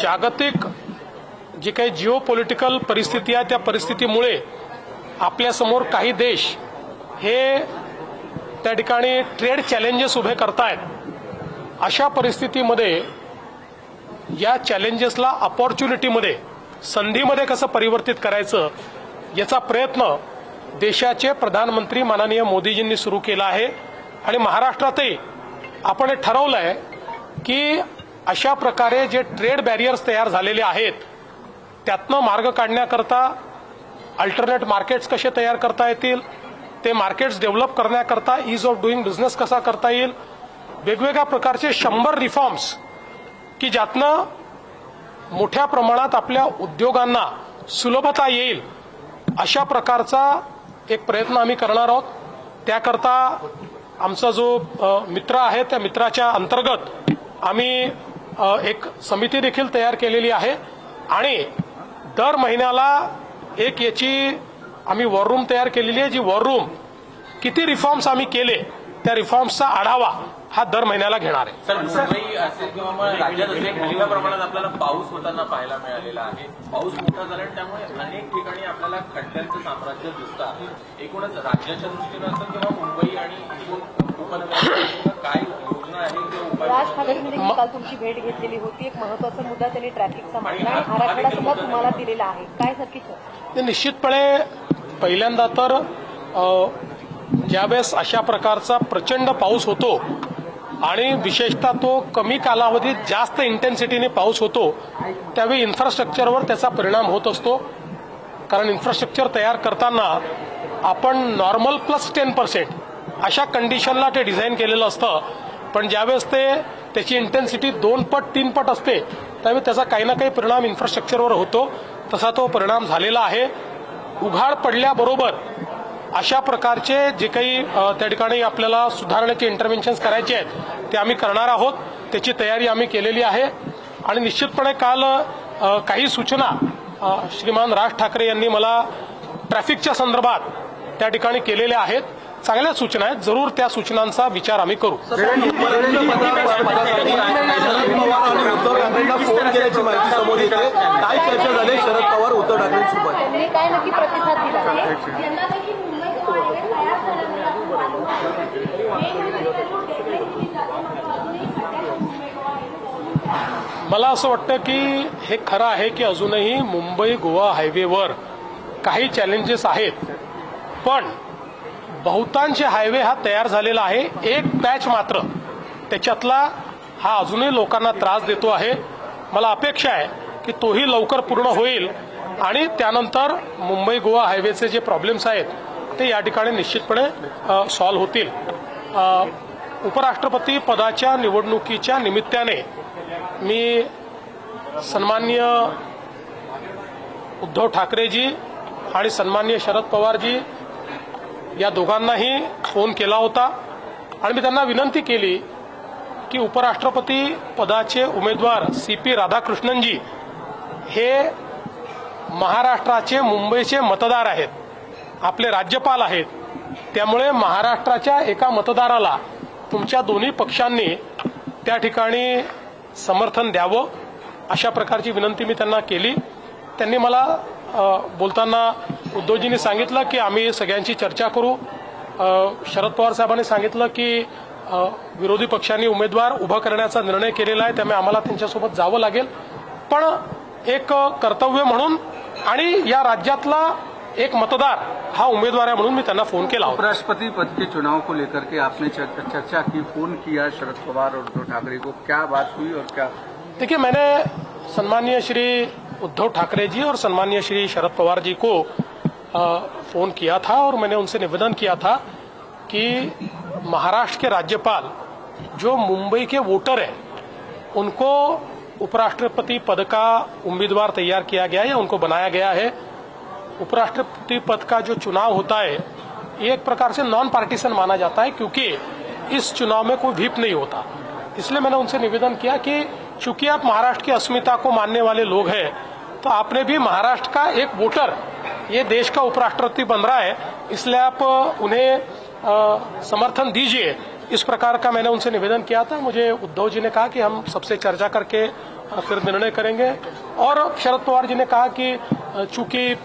जागतिक जी काही जिओ पॉलिटिकल परिस्थिती आहे त्या परिस्थितीमुळे आपल्यासमोर काही देश हे त्या ठिकाणी ट्रेड चॅलेंजेस उभे करतायत. अशा परिस्थितीमध्ये या चॅलेंजेसला अपॉर्च्युनिटीमध्ये संधीमध्ये कसं परिवर्तित करायचं याचा प्रयत्न देशाचे प्रधानमंत्री माननीय मोदीजींनी सुरू केला आहे. आणि महाराष्ट्रातही आपण हे ठरवलं आहे की अशा प्रकारे जे ट्रेड बॅरियर्स तयार झालेले आहेत त्यातनं मार्ग काढण्याकरता अल्टरनेट मार्केट्स कसे तयार करता येतील ते मार्केट्स डेव्हलप करण्याकरता इज ऑफ डुईंग बिझनेस कसा करता येईल वेगवेगळ्या प्रकारचे शंभर रिफॉर्म्स की ज्यातनं मोठ्या प्रमाणात आपल्या उद्योगांना सुलभता येईल अशा प्रकारचा एक प्रयत्न आम्ही करणार आहोत. त्याकरता आमचा जो मित्र आहे त्या मित्राच्या अंतर्गत आम्ही एक समिती देखील तयार केलेली आहे. आणि दर महिन्याला एक याची आम्ही वॉर रूम तयार केलेली आहे जी वॉर रूम किती रिफॉर्म्स आम्ही केले त्या रिफॉर्म्सचा आढावा हा दर महिन्याला घेणार आहे. सर मुंबई असेल किंवा राज्यात असेल मोठ्या प्रमाणात आपल्याला पाऊस होताना पाहायला मिळालेला आहे. पाऊस मोठा झाला त्यामुळे अनेक ठिकाणी आपल्याला खड्ड्यांचं साम्राज्य दिसतं आहे. एकूणच राज्याच्या दृष्टीनं असेल किंवा मुंबई आणि एकूण काय राज ठाकरेंनी काल तुमची भेट घेतलेली होती. एक महत्त्वाचा मुद्दा त्यांनी ट्रॅफिकचा मांडला आणि आराखडा सुद्धा तुम्हाला दिलेला आहे. काय नक्की ते निश्चितपणे पहिल्यांदा तर ज्यावेळेस अशा प्रकारचा प्रचंड पाऊस होतो आणि विशेषतः तो कमी कालावधीत जास्त इंटेन्सिटीने पाऊस होतो त्यावेळी इन्फ्रास्ट्रक्चरवर त्याचा परिणाम होत असतो. कारण इन्फ्रास्ट्रक्चर तयार करताना आपण नॉर्मल प्लस टेन पर्सेंट अशा कंडिशनला ते डिझाईन केलेलं असतं. पण ज्यावेळेस ते त्याची इंटेन्सिटी दोन पट तीन पट असते त्यावेळी त्याचा काही ना काही परिणाम इन्फ्रास्ट्रक्चरवर होतो. तसा तो परिणाम झालेला आहे. उघाड पडल्याबरोबर अशा प्रकारचे जे काही त्या ठिकाणी आपल्याला सुधारण्याचे इंटरव्हेन्शन्स करायचे आहेत ते आम्ही करणार आहोत. त्याची तयारी आम्ही केलेली आहे. आणि निश्चितपणे काल काही सूचना श्रीमान राज ठाकरे यांनी मला ट्रॅफिकच्या संदर्भात त्या ठिकाणी केलेल्या आहेत. चांगल्या सूचना आहेत. जरूर त्या सूचनांचा विचार आम्ही करू. काय चर्चा झाली शरद पवार उद्धव मला असं वाटतं की हे खरं आहे की अजूनही मुंबई गोवा हायवेवर काही चॅलेंजेस आहेत. पण बहुतांश हायवे हा तयार झालेला आहे. एक पॅच मात्र त्याच्यातला हा अजूनही लोकांना त्रास देतो आहे. मला अपेक्षा आहे की तोही लवकर पूर्ण होईल आणि त्यानंतर मुंबई गोवा हायवेचे जे प्रॉब्लेम्स आहेत ते या ठिकाणी निश्चितपणे सॉल्व्ह होतील. उपराष्ट्रपती पदाच्या निवडणुकीच्या निमित्ताने मी सन्मान्य उद्धव ठाकरेजी आणि सन्मान्य शरद पवारजी या दोघांनाही फोन केला होता. आणि मी त्यांना विनंती केली की उपराष्ट्रपती पदाचे उमेदवार सी पी राधाकृष्णनजी हे महाराष्ट्राचे मुंबईचे मतदार आहेत. आपले राज्यपाल आहेत. त्यामुळे महाराष्ट्राच्या एका मतदाराला तुमच्या दोन्ही पक्षांनी त्या ठिकाणी समर्थन द्यावं अशा प्रकारची विनंती मी त्यांना केली. त्यांनी मला बोलताना उद्धवजींनी सांगितलं की आम्ही सगळ्यांची चर्चा करू. शरद पवार साहेबांनी सांगितलं की विरोधी पक्षांनी उमेदवार उभं करण्याचा निर्णय केलेला आहे त्यामुळे आम्हाला त्यांच्यासोबत जावं लागेल. पण एक कर्तव्य म्हणून आणि या राज्यातला एक मतदार हा उमेदवार आहे म्हणून मी त्यांना फोन केला उपराष्ट्रपति पद के चुनाव को लेकर के आपने चर्चा चर्चा की फोन किया शरद पवार और उद्धव ठाकरे को। क्या बात हुई और क्या? देखिए मैंने सम्मानीय श्री उद्धव ठाकरे जी और सम्मानीय श्री शरद पवार जी को फ़ोन किया था और मैंने उनसे निवेदन किया था कि महाराष्ट्र के राज्यपाल, जो मुंबई के वोटर हैं, उनको उपराष्ट्रपति पद का उम्मीदवार तैयार किया गया है या उनको बनाया गया है। उपराष्ट्रपति पद का जो चुनाव होता है, ये एक प्रकार से नॉन पार्टीशन माना जाता है क्योंकि इस चुनाव में कोई भीप नहीं होता। इसलिए मैंने उनसे निवेदन किया कि चूँकि आप महाराष्ट्र की अस्मिता को मानने वाले लोग हैं तो आपने भी महाराष्ट्र का एक वोटर ये देश का उपराष्ट्रपति बन रहा है, इसलिए आप उन्हें समर्थन दीजिए। इस प्रकार का मैंने उनसे निवेदन किया था। मुझे उद्धव जी ने कहा कि हम सबसे चर्चा करके फिर निर्णय करेंगे। और शरद पवार जी ने कहा कि चूँकि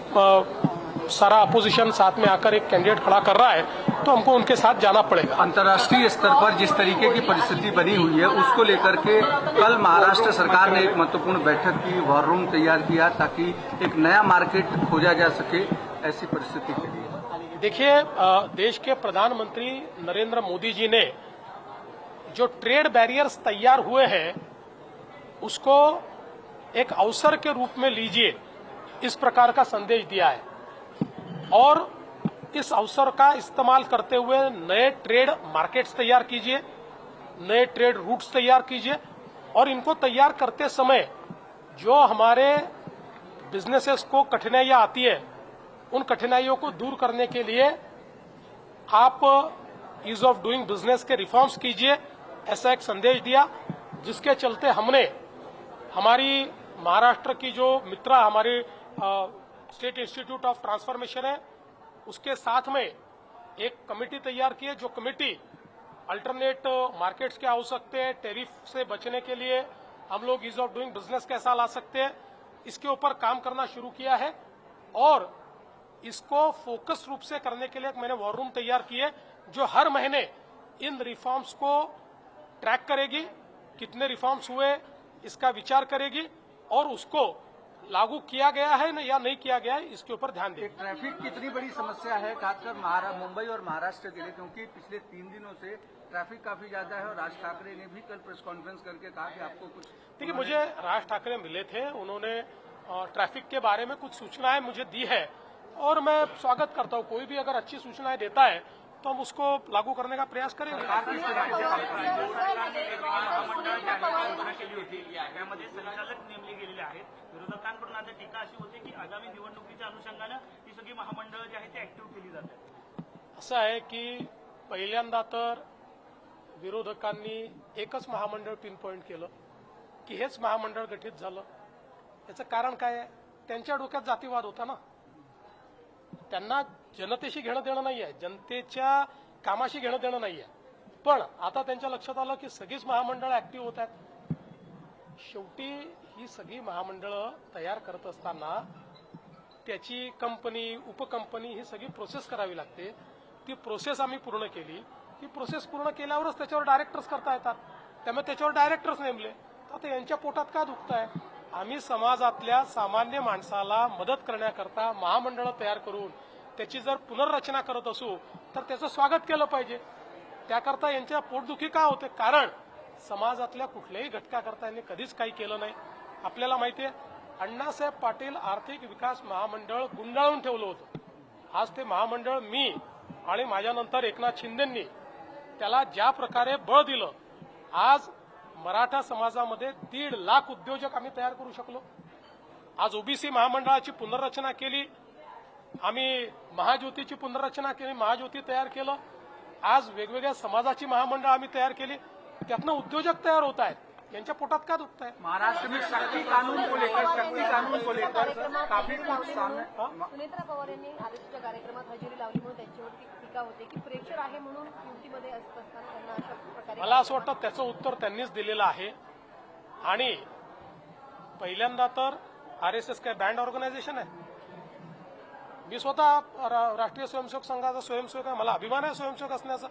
सारा अपोजिशन साथ में आकर एक कैंडिडेट खड़ा कर रहा है तो हमको उनके साथ जाना पड़ेगा। अंतर्राष्ट्रीय स्तर पर जिस तरीके की परिस्थिति बनी हुई है उसको लेकर के कल महाराष्ट्र सरकार ने एक महत्वपूर्ण बैठक की वॉर रूम तैयार किया ताकि एक नया मार्केट खोजा जा सके ऐसी परिस्थिति के लिए। देखिए देश के प्रधानमंत्री नरेंद्र मोदी जी ने जो ट्रेड बैरियर्स तैयार हुए हैं उसको एक अवसर के रूप में लीजिए इस प्रकार का संदेश दिया है। और इस अवसर का इस्तेमाल करते हुए नए ट्रेड मार्केट्स तैयार कीजिए, नए ट्रेड रूट्स तैयार कीजिए और इनको तैयार करते समय जो हमारे बिजनेसेस को कठिनाइयाँ आती है, उन कठिनाइयों को दूर करने के लिए आप ईज ऑफ़ डूइंग बिज़नेस के रिफॉर्म्स कीजिए, ऐसा एक संदेश दिया, जिसके चलते हमने हमारी महाराष्ट्र की जो मित्रा, हमारी स्टेट इंस्टीट्यूट ऑफ़ ट्रांसफॉर्मेशन है उसके साथ में एक कमेटी तैयार की है, जो कमेटी अल्टरनेट मार्केट्स क्या हो सकते हैं टेरिफ से बचने के लिए हम लोग ईज ऑफ़ डूइंग बिज़नेस कैसा ला सकते हैं। इसके ऊपर काम करना शुरू किया है और इसको फोकस रूप से करने के लिए मैंने वॉर रूम तैयार की है, जो हर महीने इन रिफॉर्म्स को ट्रैक करेगी, कितने रिफॉर्म्स हुए, इसका विचार करेगी और उसको लागू किया गया है न या नहीं किया गया है इसके ऊपर ध्यान देगी ट्रैफ़िक कितनी बड़ी समस्या है खासकर मुंबई और महाराष्ट्र के लिए क्योंकि पिछले तीन दिनों से ट्रैफ़िक काफ़ी ज़्यादा है और राज ठाकरे ने भी कल प्रेस कॉन्फ्रेंस करके कहा कि आपको कुछ देखिए मुझे राज ठाकरे मिले थे उन्होंने ट्रैफ़िक के बारे में कुछ सूचनाएँ मुझे दी है। और मैं स्वागत करता हूँ कोई भी अगर अच्छी सूचनाएँ देता है तो हम उसको लागू करने का प्रयास करेंगे। त्यामध्ये संचालक नेमले गेलेले आहेत. विरोधकांकडून आता टीका अशी होती की आगामी निवडणुकीच्या अनुषंगानं ही सगळी महामंडळं जी आहेत ती ऍक्टिव्ह केली जातात असं आहे की पहिल्यांदा तर विरोधकांनी एकच महामंडळ पिन पॉईंट केलं की हेच महामंडळ गठीत झालं. याचं कारण काय आहे? त्यांच्या डोक्यात जातीवाद होता ना. त्यांना जनतेशी घेणं देणं नाहीये. जनतेच्या कामाशी घेणं देणं नाहीये. पण आता त्यांच्या लक्षात आलं की सगळीच महामंडळ ऍक्टिव्ह होत आहेत. शेवटी ही सगळी महामंडळं तयार करत असताना त्याची कंपनी उपकंपनी ही सगळी प्रोसेस करावी लागते. ती प्रोसेस आम्ही पूर्ण केली. ती प्रोसेस पूर्ण केल्यावरच त्याच्यावर डायरेक्टर्स करता येतात. त्यामुळे त्याच्यावर डायरेक्टर्स नेमले. तर आता यांच्या पोटात का दुखत आम्ही समाजातल्या सामान्य माणसाला मदत करण्याकरता महामंडळं तयार करून त्याची जर पुनर्रचना करत असू तर त्याचं स्वागत केलं पाहिजे. त्याकरता यांच्या पोटदुखी का होते? कारण समाजातल्या कुठल्याही घटकाकरता यांनी कधीच काही केलं नाही. आपल्याला माहितीये अण्णासाहेब पाटील आर्थिक विकास महामंडळ गुंडाळून ठेवलं होतं. आज ते महामंडळ मी आणि माझ्यानंतर एकनाथ शिंदेंनी त्याला ज्या प्रकारे बळ दिलं आज मराठा समाजामध्ये दीड लाख उद्योजक आम्ही तयार करू शकलो. आज ओबीसी महामंडळाची पुनर्रचना केली. आम्ही महाज्योतीची पुनर्रचना केली महाज्योती तयार केलं. आज वेगवेगळ्या समाजाची महामंडळ आम्ही तयार केली. त्यातनं उद्योजक तयार होत आहेत. यांच्या पोटात का दुखत आहे? महाराष्ट्र में शक्ति कानून को लेकर शक्ति कानून को लेकर काफी कुछ सामने सुनेत्रा पवार यांनी आदित्यच्या कार्यक्रमात हजेरी लावली म्हणून त्यांच्यावरती टीका होते की प्रेक्षर आहे म्हणून युतीमध्ये मला असं वाटतं त्याचं उत्तर त्यांनीच दिलेलं आहे. आणि पहिल्यांदा तर आर एस एस काय बँड ऑर्गनायझेशन आहे. मी स्वतः रा- राष्ट्रीय स्वयंसेवक संघाचा स्वयंसेवक आहे. मला अभिमान आहे स्वयंसेवक असण्याचा.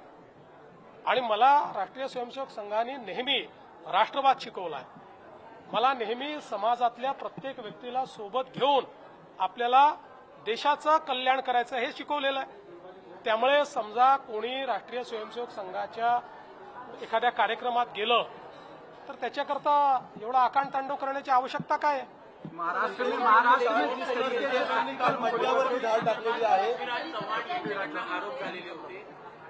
आणि मला राष्ट्रीय स्वयंसेवक संघाने नेहमी राष्ट्रवाद शिकवला आहे. मला नेहमी समाजातल्या प्रत्येक व्यक्तीला सोबत घेऊन आपल्याला देशाचं कल्याण करायचं हे शिकवलेलं आहे. त्यामुळे समजा कोणी राष्ट्रीय स्वयंसेवक संघाच्या एखाद्या कार्यक्रमात गेलं तर त्याच्याकरता एवढा आकांड तांडव करण्याची आवश्यकता काय? आहे महाराष्ट्र में महाराष्ट्र में जिस तरीके से काल मंडळावरती धाड टाकलेली आहे पृथ्वीराज चव्हाण यांच्यावर आरोप झालेले होते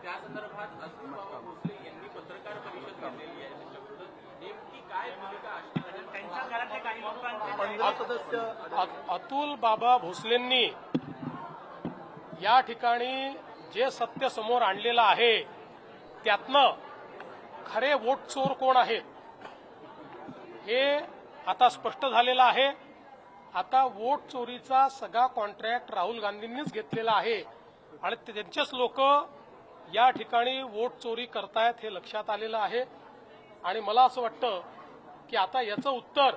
त्या संदर्भात अतुल बाबा भोसले यांनी पत्रकार परिषद घेतलेली आहे त्याच्याविरुद्ध नेमकी काय भूमिका असणार आहे त्यांच्या घरातले काही लोकांचे पंधरा सदस्य अ- अतुल बाबा भोसलेंनी या ठिकाणी जे सत्य समोर आणलेलं आहे त्यातनं खरे वोट चोर कोण आहेत? हे आता स्पष्ट झालेलं आहे. आता वोट चोरीचा सगळा कॉन्ट्रॅक्ट राहुल गांधींनीच घेतलेला आहे. आणि त्यांचेच लोक या ठिकाणी वोट चोरी करतायत हे लक्षात आलेलं आहे. आणि मला असं वाटतं की आता याचं उत्तर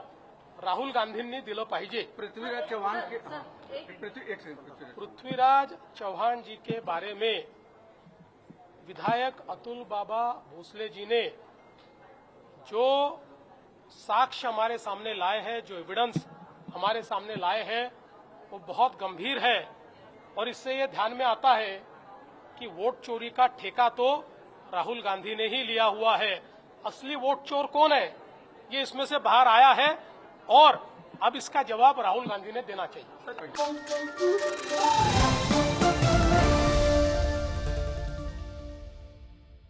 राहुल गांधींनी दिलं पाहिजे. पृथ्वीराज चौहान पृथ्वीराज. पृथ्वीराज चौहान जी के बारे में विधायक अतुल बाबा भोसले जी ने जो साक्ष्य हमारे सामने लाए हैं, जो एविडेंस हमारे सामने लाए हैं, वो बहुत गंभीर है। और इससे ये ध्यान में आता है कि वोट चोरी का ठेका तो राहुल गांधी ने ही लिया हुआ है। असली वोट चोर कौन है? ये इसमें से बाहर आया है और अब इसका जवाब राहुल गांधी ने देना चाहिए।